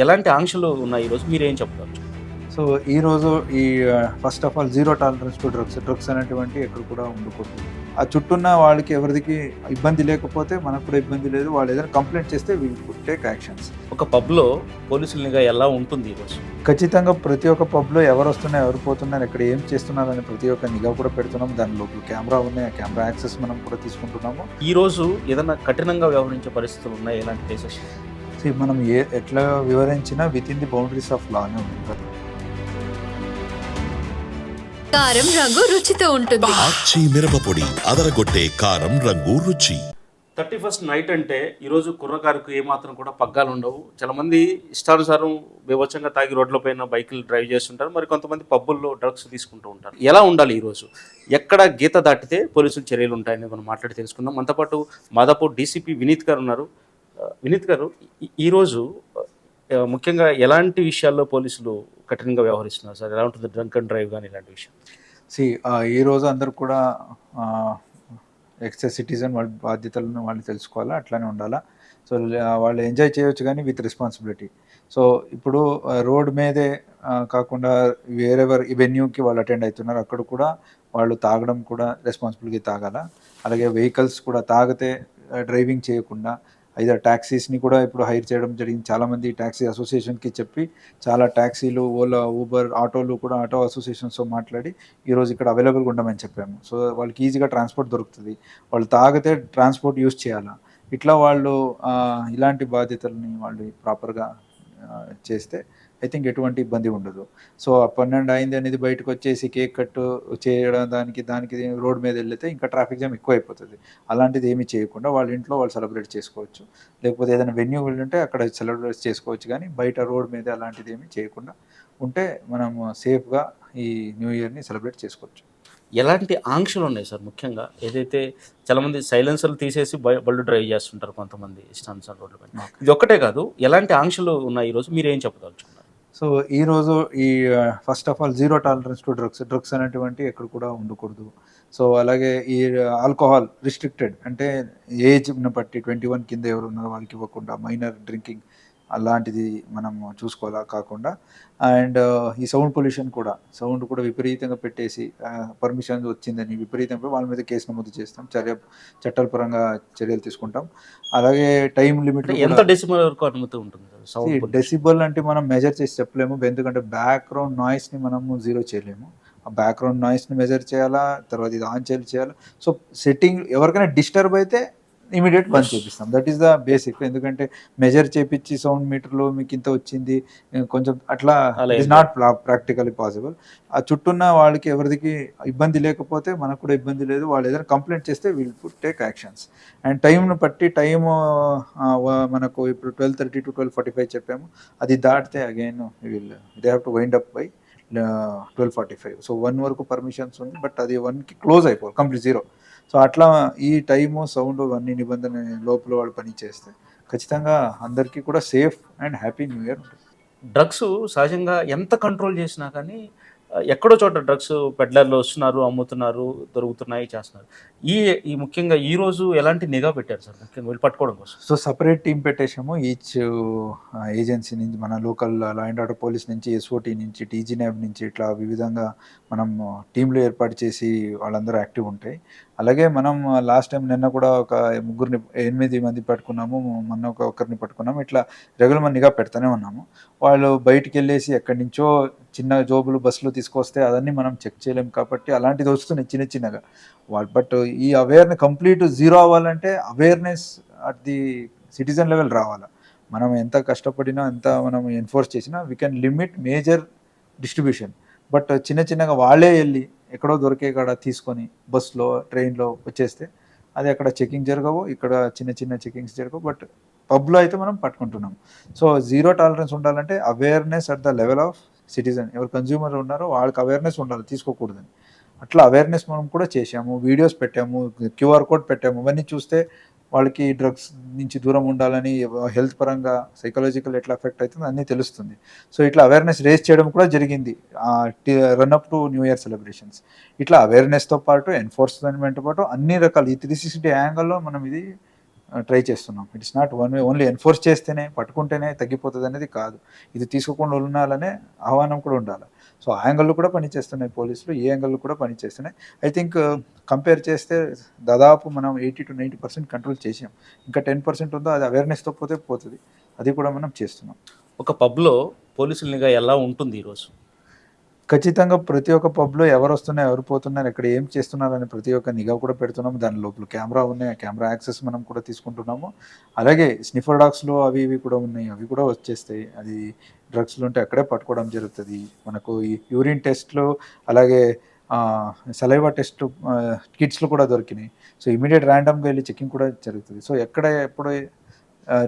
ఎలాంటి ఆంక్షలు ఉన్నాయి ఈరోజు మీరేం చెప్తారు? సో ఈ రోజు ఈ first of all zero tolerance to drugs drugs అనేటువంటి ఎక్కడ కూడా ఉండకూడదు. ఆ చుట్టూన్న వాళ్ళకి ఎవరికి ఇబ్బంది లేకపోతే మనకు కూడా ఇబ్బంది లేదు. వాళ్ళు ఏదైనా కంప్లైంట్ చేస్తే వీ టేక్ యాక్షన్స్ ఒక పబ్లో పోలీసుల నిఘా ఎలా ఉంటుంది ఈరోజు ఖచ్చితంగా ప్రతి ఒక్క పబ్లో ఎవరు వస్తున్నారు ఎవరు పోతున్నారు ఎక్కడ ఏం చేస్తున్నారు అని ప్రతి ఒక్క నిఘా కూడా పెడుతున్నాం. దాని లోపల కెమెరా ఉన్నాయి. ఆ కెమెరా యాక్సెస్ మనం కూడా తీసుకుంటున్నాము. ఈ రోజు ఏదైనా కఠినంగా వ్యవహరించే పరిస్థితులు ఉన్నాయి? ఎలాంటి కేసెస్ మనం ఏ ఎట్లా వివరించినా within the boundaries of లానే ఉంటుంది. కారం రంగు రుచితో ఉంటుంది. ఆచి మిరపపొడి అదరగొట్టే కారం రంగు రుచి. థర్టీ ఫస్ట్ నైట్ అంటే ఈరోజు కుర్రకారుకు ఏమాత్రం కూడా పగ్గాలు ఉండవు. చాలా మంది ఇష్టానుసారం వివచ్చంగా తాగి రోడ్ల పైన బైకులు డ్రైవ్ చేస్తుంటారు. మరి కొంతమంది పబ్బుల్లో డ్రగ్స్ తీసుకుంటూ ఉంటారు. ఎలా ఉండాలి ఈరోజు ఎక్కడ గీత దాటితే పోలీసులు చర్యలు ఉంటాయని మనం మాట్లాడి తెలుసుకుందాం. మనతో పాటు మాదాపూర్ డీసీపీ వినీత్ గారు ఉన్నారు. వినీత్ గారు ఈరోజు ముఖ్యంగా ఎలాంటి విషయాల్లో పోలీసులు కఠినంగా వ్యవహరిస్తున్నారు సార్? ఎలా ఉంటుంది డ్రంక్ అండ్ డ్రైవ్ కానీ ఇలాంటి విషయం? సి ఈ రోజు అందరు కూడా ఎక్సెస్ సిటిజన్ వాళ్ళ బాధ్యతలను వాళ్ళు తెలుసుకోవాలా? అట్లానే ఉండాలా? సో వాళ్ళు ఎంజాయ్ చేయొచ్చు కానీ విత్ రెస్పాన్సిబిలిటీ. సో ఇప్పుడు రోడ్ మీదే కాకుండా వేరెవర్ వెన్యూకి వాళ్ళు అటెండ్ అవుతున్నారు అక్కడ కూడా వాళ్ళు తాగడం కూడా రెస్పాన్సిబిలిటీ తాగాల? అలాగే వెహికల్స్ కూడా తాగితే డ్రైవింగ్ చేయకుండా ఐదర్ ట్యాక్సీస్ని కూడా ఇప్పుడు హైర్ చేయడం జరిగింది. చాలామంది ట్యాక్సీ అసోసియేషన్కి చెప్పి చాలా ట్యాక్సీలు ఓలా ఊబర్ ఆటోలు కూడా ఆటో అసోసియేషన్స్తో మాట్లాడి ఈరోజు ఇక్కడ అవైలబుల్గా ఉండమని చెప్పాము. సో వాళ్ళకి ఈజీగా ట్రాన్స్పోర్ట్ దొరుకుతుంది. వాళ్ళు తాగితే ట్రాన్స్పోర్ట్ యూస్ చేయాలా? ఇట్లా వాళ్ళు ఇలాంటి బాధ్యతల్ని వాళ్ళు ప్రాపర్గా చేస్తే ఐ థింక్ ఎటువంటి ఇబ్బంది ఉండదు. సో ఆ పన్నెండు అయింది అనేది బయటకు వచ్చేసి కేక్ కట్ చేయడం దానికి దానికి రోడ్ మీద వెళ్తే ఇంకా ట్రాఫిక్ జామ్ ఎక్కువ అయిపోతుంది అలాంటిది ఏమీ చేయకుండా వాళ్ళ ఇంట్లో వాళ్ళు సెలబ్రేట్ చేసుకోవచ్చు. లేకపోతే ఏదైనా వెన్యూ వెళ్ళుంటే అక్కడ సెలబ్రేట్ చేసుకోవచ్చు కానీ బయట రోడ్ మీద అలాంటిది ఏమీ చేయకుండా ఉంటే మనం సేఫ్గా ఈ న్యూ ఇయర్ని సెలబ్రేట్ చేసుకోవచ్చు. ఎలాంటి ఆంక్షలు ఉన్నాయి సార్ ముఖ్యంగా? ఏదైతే చాలా మంది సైలెన్సర్లు తీసేసి బ- బళ్ళు డ్రైవ్ చేస్తుంటారు కొంతమంది ఇష్టానుసారం రోడ్ల పైన. ఇది ఒక్కటే కాదు ఎలాంటి ఆంక్షలు ఉన్నాయి ఈరోజు? మీరు ఏం చెప్పదలుచుకున్నారు సో ఈరోజు ఈ first of all zero tolerance to drugs drugs అనేటువంటి ఎక్కడ కూడా ఉండకూడదు. సో అలాగే ఈ ఆల్కహాల్ రిస్ట్రిక్టెడ్ అంటే ఏజ్ని బట్టి ట్వంటీ వన్ కింద ఎవరు ఉన్నారో వాళ్ళకి ఇవ్వకుండా మైనర్ డ్రింకింగ్ అలాంటిది మనం చూసుకోవాలా కాకుండా అండ్ ఈ సౌండ్ పొల్యూషన్ కూడా సౌండ్ కూడా విపరీతంగా పెట్టేసి పర్మిషన్ వచ్చిందని విపరీతంగా వాళ్ళ మీద కేసు నమోదు చేస్తాం చర్య చట్టాల పరంగా చర్యలు తీసుకుంటాం. అలాగే టైం లిమిట్ ఎంత డెసిమల్ వరకు అనుమతి ఉంటుంది? డెసిబుల్ అంటే మనం మెజర్ చేసి చెప్పలేము ఎందుకంటే బ్యాక్గ్రౌండ్ నాయిస్ని మనము జీరో చేయలేము. ఆ బ్యాక్గ్రౌండ్ నాయిస్ని మెజర్ చేయాలా తర్వాత ఇది ఆన్ చేయాలి చేయాలి. సో సెట్టింగ్ ఎవరికైనా డిస్టర్బ్ అయితే ఇమీడియట్ బంద్ చేపిస్తాం. దట్ ఈస్ ద బేసిక్ ఎందుకంటే మెజర్ చేపించి సౌండ్ మీటర్లో మీకు ఇంత వచ్చింది కొంచెం అట్లా ఇస్ నాట్ ప్రాక్టికలీ పాసిబుల్ ఆ చుట్టూన్న వాళ్ళకి ఎవరికి ఇబ్బంది లేకపోతే మనకు కూడా ఇబ్బంది లేదు. వాళ్ళు ఏదైనా కంప్లైంట్ చేస్తే will put take actions and టైంను బట్టి టైం మనకు ఇప్పుడు twelve thirty to twelve forty five చెప్పాము. అది దాటితే again will they have to wind up by twelve forty five so one వరకు పర్మిషన్స్ ఉంది బట్ అది వన్కి క్లోజ్ అయిపోవాలి కంప్లీట్ జీరో సో అట్లా ఈ టైము సౌండ్ అన్ని నిబంధన లోపల వాళ్ళు పని చేస్తే ఖచ్చితంగా అందరికీ కూడా safe and happy new year ఉంటుంది. డ్రగ్స్ సహజంగా ఎంత కంట్రోల్ చేసినా కానీ ఎక్కడో చోట డ్రగ్స్ పెడ్లర్లు వస్తున్నారు అమ్ముతున్నారు దొరుకుతున్నాయి చేస్తున్నారు. ఈ ఈ ముఖ్యంగా ఈ రోజు ఎలాంటి నిఘా పెట్టారు సార్? ముఖ్యంగా వీళ్ళు పట్టుకోవడం కోసం. సో సపరేట్ టీం పెట్టేసాము. ఈచ్ ఏజెన్సీ నుంచి మన local law and order police నుంచి ఎస్ఓటీ నుంచి టీజీ న్యాబ్ నుంచి ఇట్లా వివిధంగా మనం టీంలు ఏర్పాటు చేసి వాళ్ళందరూ యాక్టివ్ ఉంటాయి. అలాగే మనం లాస్ట్ టైం నిన్న కూడా ఒక ముగ్గురిని ఎనిమిది మంది పట్టుకున్నాము. మొన్న ఒక ఒకరిని పట్టుకున్నాము. ఇట్లా రెగ్యులర్ మందిగా పెడతానే ఉన్నాము. వాళ్ళు బయటికి వెళ్ళేసి ఎక్కడి నుంచో చిన్న జోబులు బస్సులు తీసుకొస్తే అదన్నీ మనం చెక్ చేయలేం కాబట్టి అలాంటిది వస్తున్నాయి చిన్న చిన్నగా. వాళ్ళు బట్ ఈ అవేర్నెస్ కంప్లీట్ జీరో అవ్వాలంటే awareness at the citizen level రావాలి. మనం ఎంత కష్టపడినా ఎంత మనం ఎన్ఫోర్స్ చేసినా we can limit major distribution but చిన్న చిన్నగా వాళ్ళే వెళ్ళి ఎక్కడో దొరికే కాడ తీసుకొని బస్సులో ట్రైన్లో వచ్చేస్తే అది అక్కడ చెకింగ్ జరగవు ఇక్కడ చిన్న చిన్న చెకింగ్స్ జరగవు. బట్ పబ్లో అయితే మనం పట్టుకుంటున్నాం. సో జీరో టాలరెన్స్ ఉండాలంటే awareness at the level of citizen ఎవరు కన్జ్యూమర్ ఉన్నారో వాళ్ళకి అవేర్నెస్ ఉండాలి తీసుకోకూడదని. అట్లా అవేర్నెస్ మనం కూడా చేసాము వీడియోస్ పెట్టాము క్యూఆర్ కోడ్ పెట్టాము. అవన్నీ చూస్తే వాళ్ళకి డ్రగ్స్ నుంచి దూరం ఉండాలని హెల్త్ పరంగా సైకలాజికల్ ఎట్లా ఎఫెక్ట్ అవుతుందో అన్నీ తెలుస్తుంది. సో ఇట్లా అవేర్నెస్ రేస్ చేయడం కూడా జరిగింది. Run up to new year celebrations ఇట్లా అవేర్నెస్తో పాటు ఎన్ఫోర్స్మెంట్ పాటు అన్ని రకాల ఈ త్రీ సిక్స్టీ యాంగిల్లో మనం ఇది ట్రై చేస్తున్నాం. It's not one way only enforce చేస్తేనే పట్టుకుంటేనే తగ్గిపోతుంది అనేది కాదు. ఇది తీసుకోకుండా ఉండాలనే ఆహ్వానం కూడా ఉండాలి. సో ఆ యాంగిల్లో కూడా పనిచేస్తున్నాయి పోలీసులు ఈ యాంగిల్లో కూడా పనిచేస్తున్నాయి ఐ థింక్ కంపేర్ uh, చేస్తే దాదాపు మనం eighty to ninety percent control చేసాం ఇంకా టెన్ పర్సెంట్ ఉందో అది అవేర్నెస్తో పోతే పోతుంది. అది కూడా మనం చేస్తున్నాం. ఒక పబ్లో పోలీసుల నిఘా ఎలా ఉంటుంది ఈరోజు? ఖచ్చితంగా ప్రతి ఒక్క పబ్లో ఎవరు వస్తున్నారు ఎవరు పోతున్నారు ఎక్కడ ఏం చేస్తున్నారు అని ప్రతి ఒక్క నిఘా కూడా పెడుతున్నాము. దాని లోపల కెమెరా ఉన్నాయి. ఆ కెమెరా యాక్సెస్ మనం కూడా తీసుకుంటున్నాము. అలాగే స్నిఫర్ డాగ్స్లో అవి ఇవి కూడా ఉన్నాయి. అవి కూడా వచ్చేస్తాయి. అది డ్రగ్స్లు ఉంటే అక్కడే పట్టుకోవడం జరుగుతుంది. మనకు ఈ యూరిన్ టెస్ట్లు అలాగే సలైవా టెస్ట్ కిట్స్లు కూడా దొరికినాయి. సో ఇమీడియట్ ర్యాండమ్గా వెళ్ళి చెకింగ్ కూడా జరుగుతుంది. సో ఎక్కడ ఎప్పుడు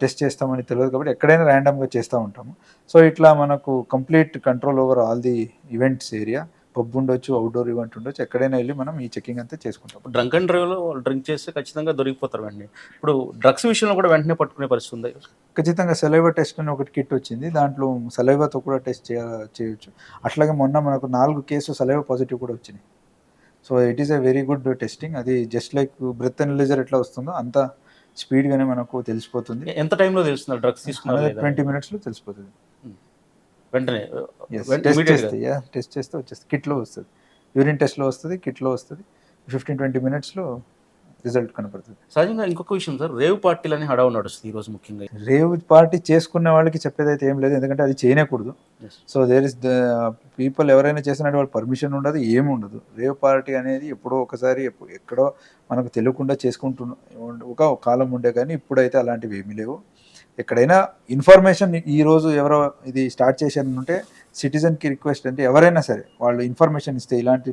టెస్ట్ చేస్తామని తెలియదు కాబట్టి ఎక్కడైనా ర్యాండమ్గా చేస్తూ ఉంటాము. సో ఇట్లా మనకు complete control over all the events area pub ఉండొచ్చు అవుట్డోర్ ఈవెంట్ ఉండొచ్చు ఎక్కడైనా వెళ్ళి మనం ఈ చెకింగ్ అంతా చేసుకుంటాం. డ్రంక్ అండ్ డ్రైవ్లో వాళ్ళు డ్రింక్ చేస్తే ఖచ్చితంగా దొరికిపోతారు వెంటనే. ఇప్పుడు డ్రగ్స్ విషయంలో కూడా వెంటనే పట్టుకునే పరిస్థితి ఉంది? ఖచ్చితంగా సెలైవా టెస్ట్ అని ఒకటి కిట్ వచ్చింది. దాంట్లో సెలైవాతో కూడా టెస్ట్ చేయ చేయొచ్చు. అట్లాగే మొన్న మనకు నాలుగు కేసు సెలైవా పాజిటివ్ కూడా వచ్చినాయి. So it is a very good testing అది జస్ట్ లైక్ బ్రెత్ అనలైజర్ ఎట్లా వస్తుందో అంత స్పీడ్గానే మనకు తెలిసిపోతుంది. ఎంత టైంలో తెలుస్తుంది డ్రగ్స్ తీసుకున్నారు లేదా? ట్వంటీ మినిట్స్లో తెలిసిపోతుంది. వెంటనే టెస్ట్. చేస్తే టెస్ట్ చేస్తే వచ్చేస్తుంది. కిట్లో వస్తుంది. యూరిన్ టెస్ట్లో వస్తుంది కిట్లో వస్తుంది. ఫిఫ్టీన్ ట్వంటీ మినిట్స్లో రిజల్ట్ కనపడుతుంది. సహజంగా ఇంకొక విషయం సార్ రేవ్ పార్టీలని హడావు నడుస్తుంది ఈరోజు ముఖ్యంగా. రేవ్ పార్టీ చేసుకున్న వాళ్ళకి చెప్పేది అయితే ఏం లేదు ఎందుకంటే అది చేయకూడదు Yes. So there is the people ఎవరైనా చేసినట్టు వాళ్ళ పర్మిషన్ ఉండదు ఏమి ఉండదు. రేవ్ పార్టీ అనేది ఎప్పుడో ఒకసారి ఎక్కడో మనకు తెలియకుండా చేసుకుంటున్న ఒక కాలం ఉండే కానీ ఇప్పుడైతే అలాంటివి ఏమీ లేవు. ఎక్కడైనా ఇన్ఫర్మేషన్ ఈ రోజు ఎవరో ఇది స్టార్ట్ చేశారంటే సిటిజన్కి రిక్వెస్ట్ అంటే ఎవరైనా సరే వాళ్ళు ఇన్ఫర్మేషన్ ఇస్తే ఇలాంటి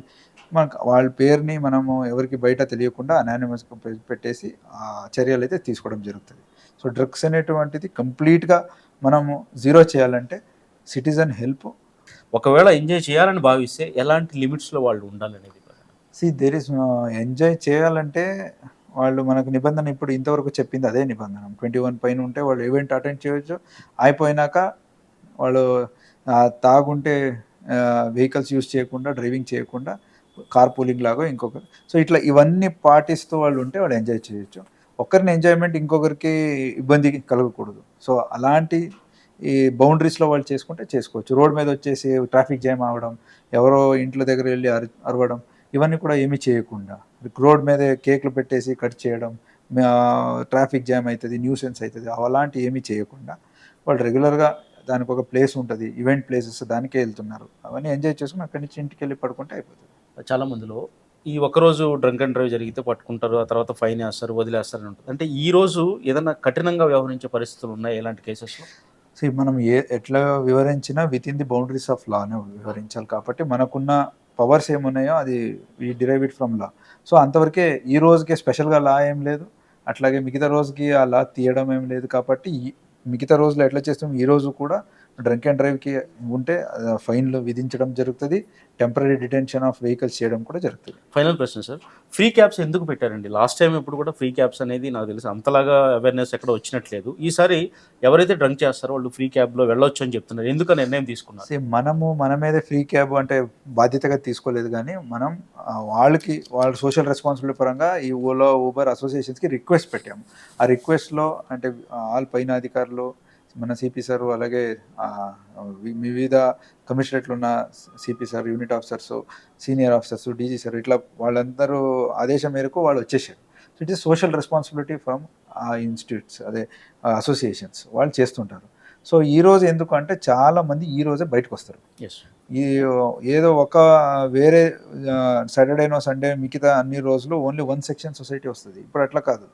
మనకు వాళ్ళ పేరుని మనము ఎవరికి బయట తెలియకుండా అనానిమస్గా పెట్టేసి ఆ చర్యలు అయితే తీసుకోవడం జరుగుతుంది. సో డ్రగ్స్ అనేటువంటిది కంప్లీట్గా మనము జీరో చేయాలంటే సిటిజన్ హెల్ప్. ఒకవేళ ఎంజాయ్ చేయాలని భావిస్తే ఎలాంటి లిమిట్స్లో వాళ్ళు ఉండాలనేది సి దేర్ ఇస్ ఎంజాయ్ చేయాలంటే వాళ్ళు మనకు నిబంధన ఇప్పుడు ఇంతవరకు చెప్పింది అదే నిబంధన. ట్వంటీ వన్ పైన ఉంటే వాళ్ళు ఈవెంట్ అటెండ్ చేయొచ్చు. అయిపోయినాక వాళ్ళు తాగుంటే వెహికల్స్ యూస్ చేయకుండా డ్రైవింగ్ చేయకుండా కార్ పూలింగ్ లాగా ఇంకొక సో ఇట్లా ఇవన్నీ పాటిస్తూ వాళ్ళు ఉంటే వాళ్ళు ఎంజాయ్ చేయొచ్చు. ఒకరిని ఎంజాయ్మెంట్ ఇంకొకరికి ఇబ్బంది కలగకూడదు. సో అలాంటి ఈ బౌండరీస్లో వాళ్ళు చేసుకుంటే చేసుకోవచ్చు. రోడ్ మీద వచ్చేసి ట్రాఫిక్ జామ్ అవ్వడం ఎవరో ఇంట్లో దగ్గర వెళ్ళి అరు అరవడం ఇవన్నీ కూడా ఏమీ చేయకుండా. రోడ్ మీద కేక్లు పెట్టేసి కట్ చేయడం ట్రాఫిక్ జామ్ అవుతుంది న్యూసెన్స్ అవుతుంది అలాంటి ఏమీ చేయకుండా. వాళ్ళు రెగ్యులర్గా దానికి ఒక ప్లేస్ ఉంటుంది ఈవెంట్ ప్లేసెస్ దానికే వెళ్తున్నారు. అవన్నీ ఎంజాయ్ చేసుకుని అక్కడి నుంచి ఇంటికి వెళ్ళి పడుకుంటే అయిపోతుంది. చాలా మందిలో ఈ ఒక్కరోజు డ్రంక్ అండ్ డ్రైవ్ జరిగితే పట్టుకుంటారు ఆ తర్వాత ఫైన్ వేస్తారు వదిలేస్తారు అని ఉంటుంది. అంటే ఈ రోజు ఏదైనా కఠినంగా వ్యవహరించే పరిస్థితులు ఉన్నాయి ఎలాంటి కేసెస్లో సో మనం ఏ ఎట్లా వివరించినా within the boundaries of లానే వివరించాలి. కాబట్టి మనకున్న పవర్స్ ఏమున్నాయో అది we derive it from law so అంతవరకే ఈ రోజుకే స్పెషల్గా లా ఏం లేదు. అట్లాగే మిగతా రోజుకి ఆ లా తీయడం ఏం లేదు. కాబట్టి ఈ మిగతా రోజులు ఎట్లా చేస్తాం ఈ రోజు కూడా డ్రంక్ అండ్ డ్రైవ్కి ఉంటే ఫైన్లు విధించడం జరుగుతుంది. టెంపరీ డిటెన్షన్ ఆఫ్ వెహికల్స్ చేయడం కూడా జరుగుతుంది. ఫైనల్ ప్రశ్న సార్ ఫ్రీ క్యాబ్స్ ఎందుకు పెట్టారండి? లాస్ట్ టైం ఎప్పుడు కూడా ఫ్రీ క్యాబ్స్ అనేది నాకు తెలిసి. అంతలాగా అవేర్నెస్ ఎక్కడ వచ్చినట్లేదు. ఈసారి ఎవరైతే డ్రంక్ చేస్తారో వాళ్ళు ఫ్రీ క్యాబ్లో వెళ్ళొచ్చు అని చెప్తున్నారు. ఎందుకు నిర్ణయం తీసుకున్నారు? మనము మన మీద ఫ్రీ క్యాబ్ అంటే బాధ్యతగా తీసుకోలేదు కానీ మనం వాళ్ళకి వాళ్ళ సోషల్ రెస్పాన్సిబిలిటీ పరంగా ఈ ఓలో ఊబర్ అసోసియేషన్స్కి రిక్వెస్ట్ పెట్టాము. ఆ రిక్వెస్ట్లో అంటే ఆల్ పైన అధికారులు మన సిపి సార్ అలాగే వివిధ కమిషనరేట్లు ఉన్న CP sir unit officers senior officers DG sir ఇట్లా వాళ్ళందరూ ఆదేశం మేరకు వాళ్ళు వచ్చేసారు. So it is social responsibility from ఆ ఇన్స్టిట్యూట్స్ అదే అసోసియేషన్స్ వాళ్ళు చేస్తుంటారు. సో ఈ రోజు ఎందుకు అంటే ఈ రోజే బయటకు వస్తారు. ఎస్ ఈ ఏదో ఒక వేరే సాటర్డేనో సండే మిగతా అన్ని రోజులు ఓన్లీ వన్ సెక్షన్ సొసైటీ వస్తుంది. ఇప్పుడు అట్లా కాదు.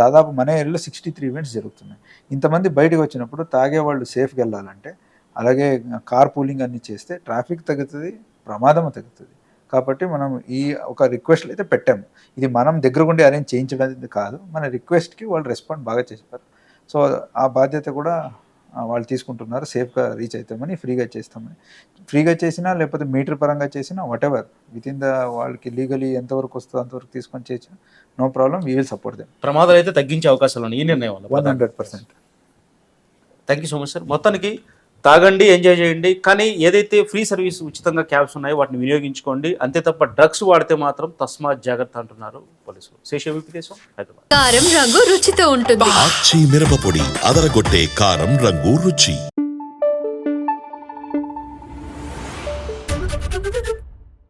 దాదాపు మన ఏరియాలో సిక్స్టీ త్రీ ఈవెంట్స్ జరుగుతున్నాయి. ఇంతమంది బయటకు వచ్చినప్పుడు తాగే వాళ్ళు సేఫ్గా వెళ్ళాలంటే అలాగే కార్ పూలింగ్ అన్ని చేస్తే ట్రాఫిక్ తగ్గుతుంది ప్రమాదం తగ్గుతుంది. కాబట్టి మనం ఈ ఒక రిక్వెస్ట్ అయితే పెట్టాము. ఇది మనం దగ్గరగుండి అరేంజ్ చేయించడం కాదు మన రిక్వెస్ట్కి వాళ్ళు రెస్పాండ్ బాగా చేశారు. సో ఆ బాధ్యత కూడా వాళ్ళు తీసుకుంటున్నారు సేఫ్గా రీచ్ అవుతామని ఫ్రీగా చేస్తామని. ఫ్రీగా చేసినా లేకపోతే మీటర్ పరంగా చేసినా whatever within the వాళ్ళకి లీగలీ ఎంతవరకు వస్తుందో అంతవరకు తీసుకొని చేసిన no problem we will support them ప్రమాదాలు అయితే తగ్గించే అవకాశాలు ఉన్నాయి ఈ నిర్ణయం వల్ల. One hundred percent thank you so much sir మొత్తానికి తాగండి ఎంజాయ్ చేయండి. కానీ ఏదైతే ఫ్రీ సర్వీస్ ఉచితంగా క్యాబ్స్ ఉన్నాయో వాటిని వినియోగించుకోండి. అంతే తప్ప డ్రగ్స్ వాడితే మాత్రం తస్మాత్ జాగ్రత్త అంటున్నారు పోలీసులు. శేష విపిదేశం హైదరాబాద్. కారం రంగు రుచితో ఉంటుంది. ఆచి మిరపపొడి అదరగొట్టే కారం రంగు రుచి.